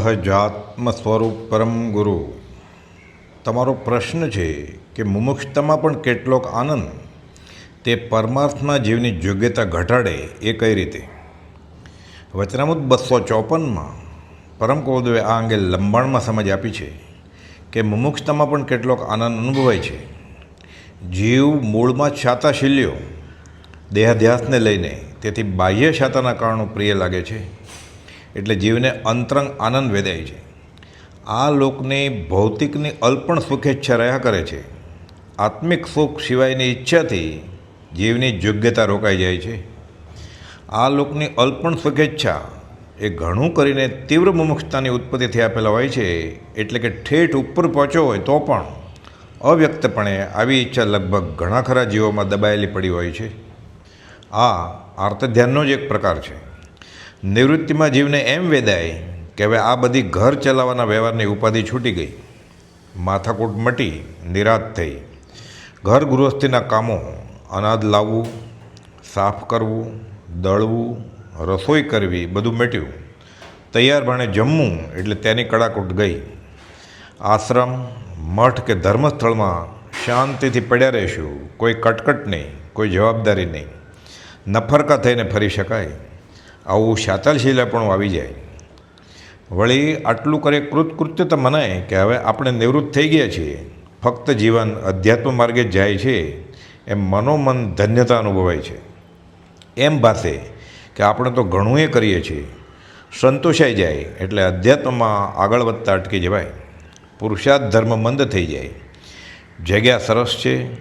સહજાત્મ સ્વરૂપ પરમ ગુરુ. તમારો પ્રશ્ન છે કે મુમુક્ષતામાં પણ કેટલોક આનંદ તે પરમાર્થમાં જીવની યોગ્યતા ઘટાડે એ કઈ રીતે? વચનામૃત બસો ચોપનમાં પરમ કૌદવે આ અંગે લંબાણમાં સમજ આપી છે કે મુમુક્ષતામાં પણ કેટલોક આનંદ અનુભવાય છે. જીવ મૂળમાં છાતા શીલ્યો દેહાધ્યાસને લઈને તેથી બાહ્ય છાતાના કારણો પ્રિય લાગે છે. એટલે જીવને અંતરંગ આનંદ વેદાય છે. આ લોકની ભૌતિકની અલ્પણ સુખેચ્છા રહ્યા કરે છે. આત્મિક સુખ સિવાયની ઈચ્છાથી જીવની યોગ્યતા રોકાઈ જાય છે. આ લોકની અલ્પણ સુખેચ્છા એ ઘણું કરીને તીવ્ર મુમુક્ષતાની ઉત્પત્તિ થયા પહેલાં હોય છે. એટલે કે ઠેઠ ઉપર પહોંચ્યો હોય તો પણ અવ્યક્તપણે આવી ઈચ્છા લગભગ ઘણા ખરા જીવોમાં દબાયેલી પડી હોય છે. આ આર્તધ્યાનનો જ એક પ્રકાર છે. નિવૃત્તિમાં જીવને એમ વેદાય કે હવે આ બધી ઘર ચલાવવાના વ્યવહારની ઉપાધિ છૂટી ગઈ. માથાકૂટ મટી, નિરાશ થઈ. ઘર ગૃહસ્થીના કામો અનાજ લાવવું, સાફ કરવું, દળવું, રસોઈ કરવી બધું મેટ્યું. તૈયાર ભાણે જમવું એટલે તેની કડાકૂટ ગઈ. આશ્રમ, મઠ કે ધર્મસ્થળમાં શાંતિથી પડ્યા રહેશું. કોઈ કટકટ નહીં, કોઈ જવાબદારી નહીં. નફરકા થઈને ફરી શકાય. આવું શાતાલશીલાપણું આવી જાય. વળી આટલું કરે કૃતકૃત્ય તો મનાય કે હવે આપણે નિવૃત્ત થઈ ગયા છીએ. ફક્ત જીવન અધ્યાત્મ માર્ગે જાય છે. એમ મનોમન ધન્યતા અનુભવાય છે. એમ ભાષે કે આપણે તો ઘણું એ કરીએ છીએ. સંતોષાઈ જાય એટલે અધ્યાત્મમાં આગળ વધતા અટકી જવાય. પુરુષાર્થ ધર્મ મંદ થઈ જાય. જગ્યા સરસ છે,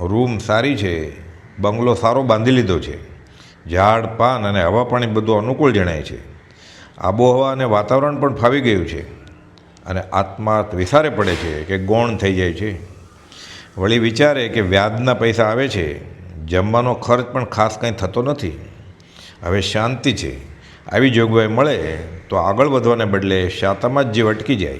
રૂમ સારી છે, બંગલો સારો બાંધી લીધો છે. ઝાડ, પાન અને હવા પાણી બધું અનુકૂળ જણાય છે. આબોહવા અને વાતાવરણ પણ ફાવી ગયું છે અને આત્મા વિસારે પડે છે કે ગૌણ થઈ જાય છે. વળી વિચારે કે વ્યાજના પૈસા આવે છે, જમવાનો ખર્ચ પણ ખાસ કંઈ થતો નથી. હવે શાંતિ છે. આવી જોગવાઈ મળે તો આગળ વધવાને બદલે શાતામાં જ જીવ અટકી જાય.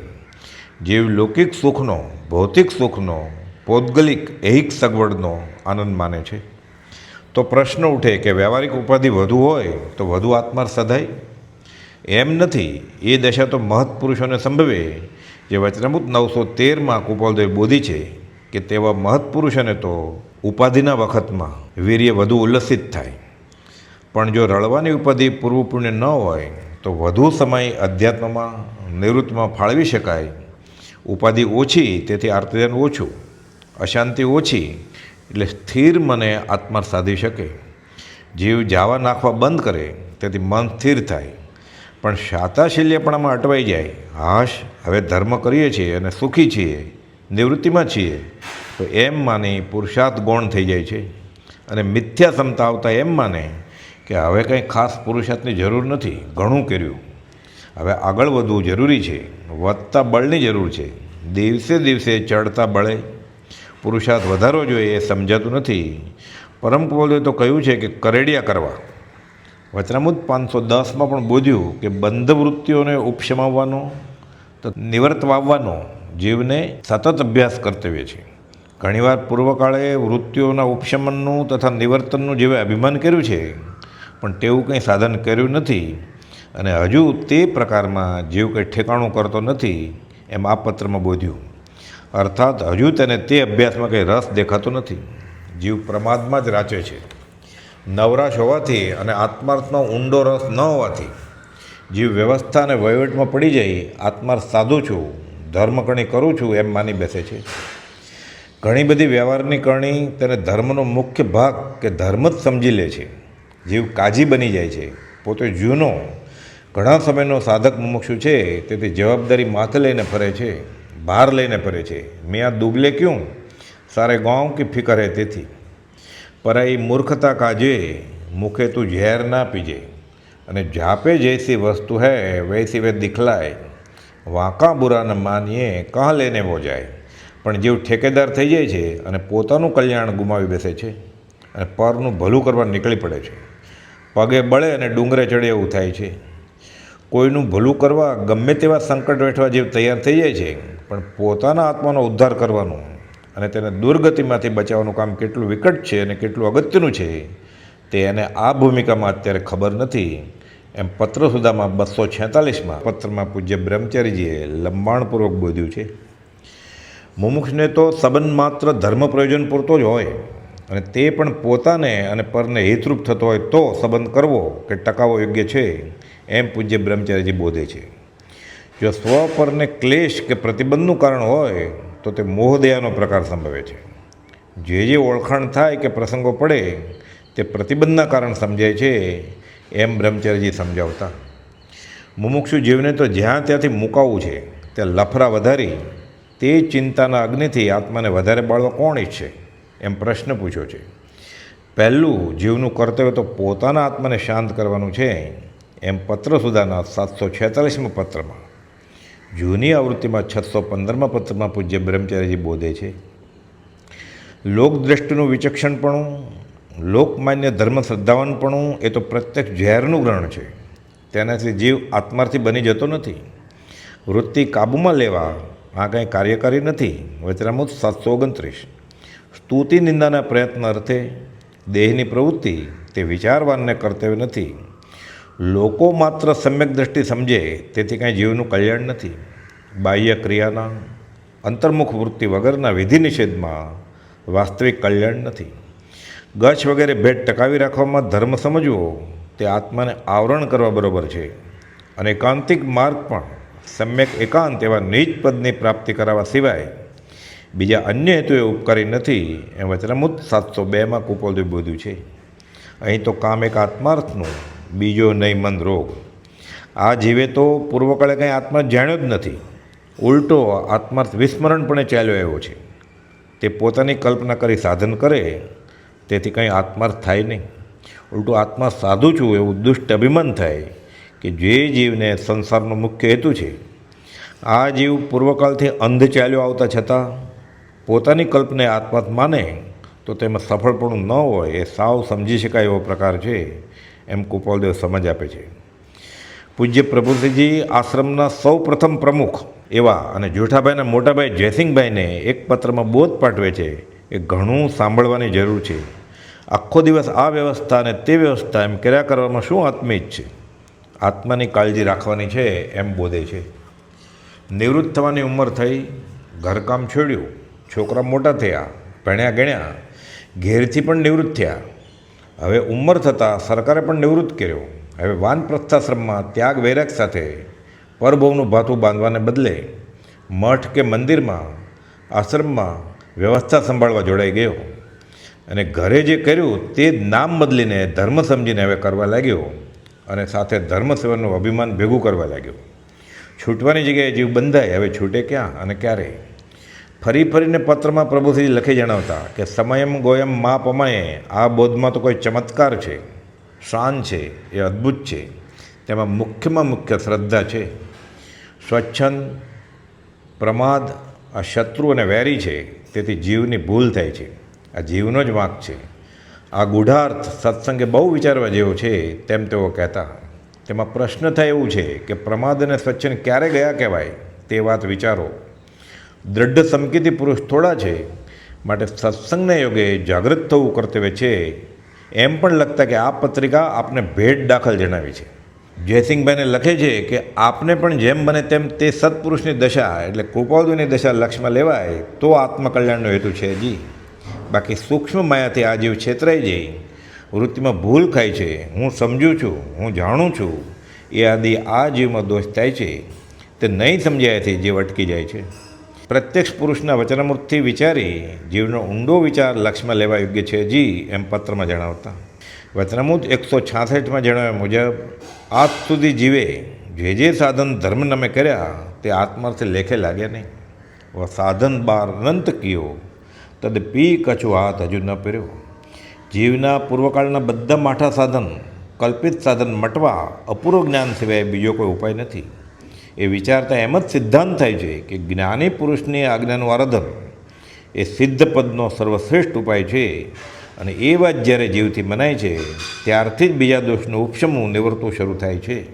જીવ લૌકિક સુખનો, ભૌતિક સુખનો, પૌદ્ગલિક, એહિક સગવડનો આનંદ માને છે. તો પ્રશ્ન ઉઠે કે વ્યવહારિક ઉપાધિ વધુ હોય તો વધુ આત્માર સધાય? એમ નથી. એ દશા તો મહત્પુરુષોને સંભવે. જે વચનામૃત નવસો તેરમાં કુપાલદેવ બોધી છે કે તેવા મહત્પુરુષોને તો ઉપાધિના વખતમાં વીર્ય વધુ ઉલ્લસિત થાય. પણ જો રળવાની ઉપાધિ પૂર્વ પુણ્ય ન હોય, તો વધુ સમય અધ્યાત્મમાં નિવૃત્તમાં ફાળવી શકાય. ઉપાધિ ઓછી, તેથી આર્તજન ઓછું. અશાંતિ ઓછી એટલે સ્થિર મને આત્મા સાધી શકે. જીવ જાવા નાખવા બંધ કરે, તેથી મન સ્થિર થાય. પણ શાતાશીલ્યપણામાં અટવાઈ જાય. હાશ, હવે ધર્મ કરીએ છીએ અને સુખી છીએ, નિવૃત્તિમાં છીએ, તો એમ માની પુરુષાર્થ ગૌણ થઈ જાય છે. અને મિથ્યા ક્ષમતા આવતા એમ માને કે હવે કંઈ ખાસ પુરુષાર્થની જરૂર નથી, ઘણું કર્યું. હવે આગળ વધવું જરૂરી છે, વધતા બળની જરૂર છે. દિવસે દિવસે ચડતા બળે પુરુષાર્થ વધારવો જોઈએ એ સમજાતું નથી. પરમ કૌલે તો કહ્યું છે કે કરેડિયા કરવા. વચનામૃત પાંચસો દસમાં પણ બોધ્યું કે બંધ વૃત્તિઓને ઉપશમાવવાનો તો નિવૃત્ત વાવવાનો જીવને સતત અભ્યાસ કર્તવ્ય છે. ઘણીવાર પૂર્વકાળે વૃત્તિઓના ઉપશમનનું તથા નિવર્તનનું જેવે અભિમાન કર્યું છે, પણ તેવું કંઈ સાધન કર્યું નથી અને હજુ તે પ્રકારમાં જીવ કંઈ ઠેકાણું કરતો નથી એમ આ પત્રમાં બોધ્યું. અર્થાત હજુ તેને તે અભ્યાસમાં કંઈ રસ દેખાતો નથી. જીવ પ્રમાદમાં જ રાચે છે. નવરાશ હોવાથી અને આત્માર્થનો ઊંડો રસ ન હોવાથી જીવ વ્યવસ્થા અને વહીવટમાં પડી જાય, આત્માર્થ સાધું છું ધર્મકણી કરું છું એમ માની બેસે છે. ઘણી બધી વ્યવહારની કરણી તેને ધર્મનો મુખ્ય ભાગ કે ધર્મ જ સમજી લે છે. જીવ કાજી બની જાય છે. પોતે જૂનો, ઘણા સમયનો સાધક મુમુક્ષુ છે, તેથી જવાબદારી માથે લઈને ફરે છે. બહાર લઈને ફરે છે. મેં આ દુબલે ક્યું? સારે ગાંવ કે ફિકર હે તેથી. એ મૂર્ખતા કાજે, મુખે તું ઝેર ના પીજે. અને જાપે જૈસી વસ્તુ હૈ, વૈસી વે દિખલાય. વાંકા બુરા ન માનીએ કાં લેને વો જાય. પણ જેવું ઠેકેદાર થઈ જાય છે અને પોતાનું કલ્યાણ ગુમાવી બેસે છે અને પરનું ભલું કરવા નીકળી પડે છે. પગે બળે અને ડુંગરે ચડે એવું થાય છે. કોઈનું ભલું કરવા ગમે તેવા સંકટ વેઠવા જેવું તૈયાર થઈ જાય છે પણ પોતાના આત્માનો ઉદ્ધાર કરવાનું અને તેને દુર્ગતિમાંથી બચાવવાનું કામ કેટલું વિકટ છે અને કેટલું અગત્યનું છે, તે એને આ ભૂમિકામાં અત્યારે ખબર નથી. એમ પત્ર સુધામાં બસો છેતાલીસમાં પત્રમાં પૂજ્ય બ્રહ્મચારીજીએ લંબાણપૂર્વક બોધ્યું છે, મુમુક્ષને તો સંબંધ માત્ર ધર્મ પ્રયોજન પૂરતો જ હોય અને તે પણ પોતાને અને પરને હિતરૂપ થતો હોય તો સંબંધ કરવો કે ટકાવો યોગ્ય છે, એમ પૂજ્ય બ્રહ્મચારીજી બોધે છે. જો સ્વ પરને ક્લેશ કે પ્રતિબંધનું કારણ હોય, તો તે મોહદયાનો પ્રકાર સંભવે છે. જે જે ઓળખાણ થાય કે પ્રસંગો પડે, તે પ્રતિબંધના કારણ સમજાય છે, એમ બ્રહ્મચર્યજી સમજાવતા. મુમુક્ષુ જીવને તો જ્યાં ત્યાંથી મુકાવવું છે, ત્યાં લફરા વધારી, તે ચિંતાના અગ્નિથી આત્માને વધારે બાળવા કોણ ઈચ્છે, એમ પ્રશ્ન પૂછ્યો છે. પહેલું, જીવનું કર્તવ્ય તો પોતાના આત્માને શાંત કરવાનું છે, એમ પત્ર સુધાના સાતસો છેતાલીસમાં પત્રમાં. જૂની આવૃત્તિમાં છસો પંદરમાં પત્રમાં પૂજ્ય બ્રહ્મચારીજી બોધે છે. લોકદ્રષ્ટિનું વિચક્ષણપણું લોકમાન્ય ધર્મ શ્રદ્ધાવાનપણું એ તો પ્રત્યક્ષ ઝેરનું ગ્રહણ છે. તેનાથી જીવ આત્માર્થી બની જતો નથી. વૃત્તિ કાબૂમાં લેવા આ કંઈ કાર્યકારી નથી. વચરામૂત સાતસો ઓગણત્રીસ. સ્તુતિ નિંદાના પ્રયત્ન અર્થે દેહની પ્રવૃત્તિ તે વિચારવાનને કર્તવ્ય નથી. લોકો માત્ર સમ્યક દ્રષ્ટિ સમજે, તેથી કાંઈ જીવનું કલ્યાણ નથી. બાહ્ય ક્રિયાના અંતર્મુખ વૃત્તિ વગરના વિધિ નિષેધમાં વાસ્તવિક કલ્યાણ નથી. ગચ્છ વગેરે ભેટ ટકાવી રાખવામાં ધર્મ સમજવો, તે આત્માને આવરણ કરવા બરાબર છે. અને એકાંતિક માર્ગ પણ સમ્યક એકાંત એવા નિજ પદની પ્રાપ્તિ કરાવવા સિવાય બીજા અન્ય હેતુએ ઉપકારી નથી. એમ વચનામુત સાતસો બેમાં કુપોલદેવ બોધ્યું છે. અહીં તો કામ એક આત્માર્થનું બીજો નહીં મન રોગ. આ જીવે તો પૂર્વકાળે કંઈ આત્મા જાણ્યો જ નથી. ઉલટો આત્માર્થ વિસ્મરણપણે ચાલ્યો આવ્યો છે. તે પોતાની કલ્પના કરી સાધન કરે, તેથી કંઈ આત્માર્થ થાય નહીં. ઉલટું આત્મા સાધુ છું એવું દુષ્ટ અભિમાન થાય કે જે જીવને સંસારનો મુખ્ય હેતુ છે. આ જીવ પૂર્વકાળથી અંધ ચાલ્યો આવતા છતાં પોતાની કલ્પને આત્માર્થ માને, તો તેમાં સફળપણું ન હોય એ સાવ સમજી શકાય એવો પ્રકાર છે. એમ કુપાલદેવ સમજ આપે છે. પૂજ્ય પ્રભુસિંહજી આશ્રમના સૌ પ્રથમ પ્રમુખ એવા અને જેઠાભાઈના મોટાભાઈ જયસિંહભાઈને એક પત્રમાં બોધ પાઠવે છે એ ઘણું સાંભળવાની જરૂર છે. આખો દિવસ આ વ્યવસ્થા અને તે વ્યવસ્થા એમ કર્યા કરવામાં શું આત્મીય છે? આત્માની કાળજી રાખવાની છે એમ બોધે છે. નિવૃત્ત થવાની ઉંમર થઈ, ઘરકામ છોડ્યું, છોકરા મોટા થયા, ભણ્યા ગણ્યા, ઘેરથી પણ નિવૃત્ત થયા. હવે ઉંમર થતાં સરકારે પણ નિવૃત્ત કર્યો. હવે વાનપ્રસ્થાશ્રમમાં ત્યાગ વૈરાગ સાથે પરભવનું ભાથું બાંધવાને બદલે મઠ કે મંદિરમાં આશ્રમમાં વ્યવસ્થા સંભાળવા જોડાઈ ગયો. અને ઘરે જે કર્યું તે નામ બદલીને ધર્મ સમજીને હવે કરવા લાગ્યો અને સાથે ધર્મ સેવાનું અભિમાન ભેગું કરવા લાગ્યો. છૂટવાની જગ્યાએ જીવ બંધાય, હવે છૂટે ક્યાં અને ક્યારે? ફરી ફરીને પત્રમાં પ્રભુશ્રી લખી જણાવતા કે સમયમ ગોયમ મા પમાએ આ બોધમાં તો કોઈ ચમત્કાર છે, શાન છે, એ અદ્ભુત છે. તેમાં મુખ્યમાં મુખ્ય શ્રદ્ધા છે. સ્વચ્છંદ, પ્રમાદ, આ શત્રુ અને વેરી છે, તેથી જીવની ભૂલ થાય છે. આ જીવનો જ વાંક છે. આ ગૂઢાર્થ સત્સંગે બહુ વિચારવા જેવો છે, તેમ તેઓ કહેતા. તેમાં પ્રશ્ન થાય એવું છે કે પ્રમાદ અને સ્વચ્છંદ ક્યારે ગયા કહેવાય? તે વાત વિચારો. દૃઢ સમકીતી પુરુષ થોડા છે. માટે સત્સંગના યોગે જાગૃત થવું કર્તવ્ય છે. એમ પણ લખતા કે આ પત્રિકા આપને ભેટ દાખલ જણાવી છે. જયસિંહભાઈને લખે છે કે આપને પણ જેમ બને તેમ તે સત્પુરુષની દશા, એટલે કૃપાદુની દશા લક્ષમાં લેવાય, તો આત્મકલ્યાણનો હેતુ છે જી. બાકી સૂક્ષ્મ માયાથી આ જીવ છેતરાઈ જઈ વૃત્તિમાં ભૂલ ખાય છે. હું સમજું છું, હું જાણું છું. એ આદિ આ જીવમાં દોષ થાય છે. તે નહીં સમજાયાથી જીવ અટકી જાય છે. પ્રત્યક્ષ પુરુષના વચનામૃતથી વિચારી જીવનો ઊંડો વિચાર લક્ષમાં લેવા યોગ્ય છે જી, એમ પત્રમાં જણાવતા. વચનામૃત એકસો છાસઠમાં જણાવ્યા મુજબ, આજ સુધી જીવે જે જે સાધન ધર્મ નમે કર્યા, તે આત્માર્થે લેખે લાગ્યા નહીં. વ સાધન બાર અનંત કયો, તદ પી કછુ હાથ હજુ ન પહેર્યો. જીવના પૂર્વકાળના બધા માઠા સાધન, કલ્પિત સાધન મટવા અપૂર્વ જ્ઞાન સિવાય બીજો કોઈ ઉપાય નથી. એ વિચારતા એમ જ સિદ્ધાંત થાય છે કે જ્ઞાની પુરુષની આજ્ઞાનું આરાધન એ સિદ્ધ પદનો સર્વશ્રેષ્ઠ ઉપાય છે. અને એ વાત જ્યારે જીવથી મનાય છે, ત્યારથી જ બીજા દોષનું ઉપશમવું નિવૃત્તું શરૂ થાય છે.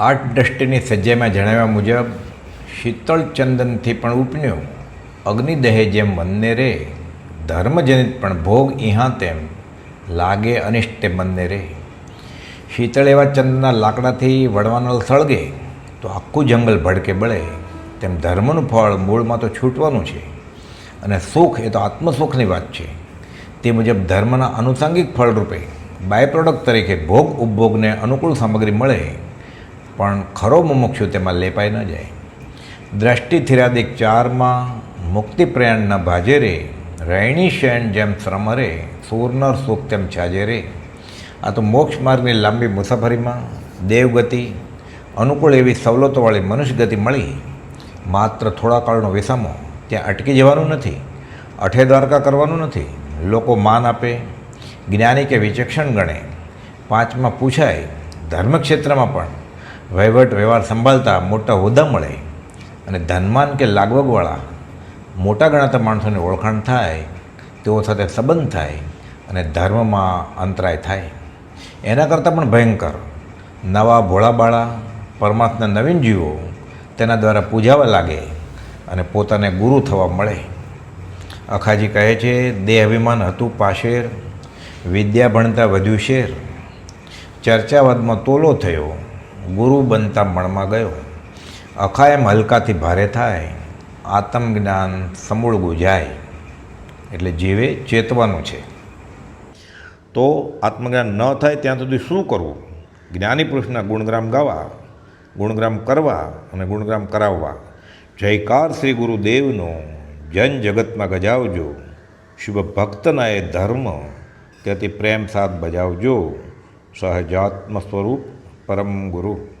આઠ દ્રષ્ટિની સજ્જામાં જણાવ્યા મુજબ, શીતળ ચંદનથી પણ ઉપન્યો, અગ્નિદહે જેમ મનને રે, ધર્મજનિત પણ ભોગ ઇહા તેમ લાગે અનિષ્ટે મનને રે. શીતળ એવા ચંદનના લાકડાથી વડવાનો સળગે તો આખું જંગલ ભડકે બળે. તેમ ધર્મનું ફળ મૂળમાં તો છૂટવાનું છે. અને સુખ એ તો આત્મસુખની વાત છે. તે મુજબ ધર્મના આનુષાંગિક ફળરૂપે બાય પ્રોડક્ટ તરીકે ભોગ ઉપભોગને અનુકૂળ સામગ્રી મળે. પણ ખરો મુમુક્ષુ તેમાં લેપાઈ ન જાય. દ્રષ્ટિ થિરાદિક ચારમાં મુક્તિ પ્રયાણના ભાજે રૈણી શયન જેમ શ્રમરે સૂરનર સુખ તેમ છાજે રે આ તો મોક્ષ માર્ગની લાંબી મુસાફરીમાં દેવગતિ અનુકૂળ એવી સવલતોવાળી મનુષ્યગતિ મળી, માત્ર થોડા કાળનો વિસામો ત્યાં અટકી જવાનું નથી, અઠે દ્વારકા કરવાનું નથી, લોકો માન આપે, જ્ઞાની કે વિચક્ષણ ગણે, પાંચમાં પૂછાય, ધર્મક્ષેત્રમાં પણ વહીવટ વ્યવહાર સંભાળતા મોટા હોદ્દા મળે અને ધનમાન કે લાગવગવાળા મોટા ગણાતા માણસોની ઓળખાણ થાય, તેઓ સાથે સંબંધ થાય અને ધર્મમાં અંતરાય થાય. એના કરતાં પણ ભયંકર. નવા ભોળાબાળા પરમાત્મા નવીન જીવો તેના દ્વારા પૂજાવા લાગે અને પોતાને ગુરુ થવા મળે. અખાજી કહે છે, દેહ અભિમાન હતું પાશેર, વિદ્યા ભણતા વધ્યું શેર. ચર્ચાવાદમાં તોલો થયો, ગુરુ બનતા મણમાં ગયો. અખા એમ હલકાથી ભારે થાય આત્મજ્ઞાન સમૂળ ગુજાય. એટલે જીવે ચેતવાનું છે. તો આત્મજ્ઞાન ન થાય ત્યાં સુધી શું કરવું? જ્ઞાની પુરુષના ગુણગ્રામ ગાવા. ગુણગ્રામ કરવા અને ગુણગ્રામ કરાવવા. જયકાર શ્રી ગુરુદેવનો જન જગતમાં ગજાવજો. શુભ ભક્તના એ ધર્મ તેથી પ્રેમ સાથ બજાવજો. સહજાત્મ સ્વરૂપ પરમ ગુરુ.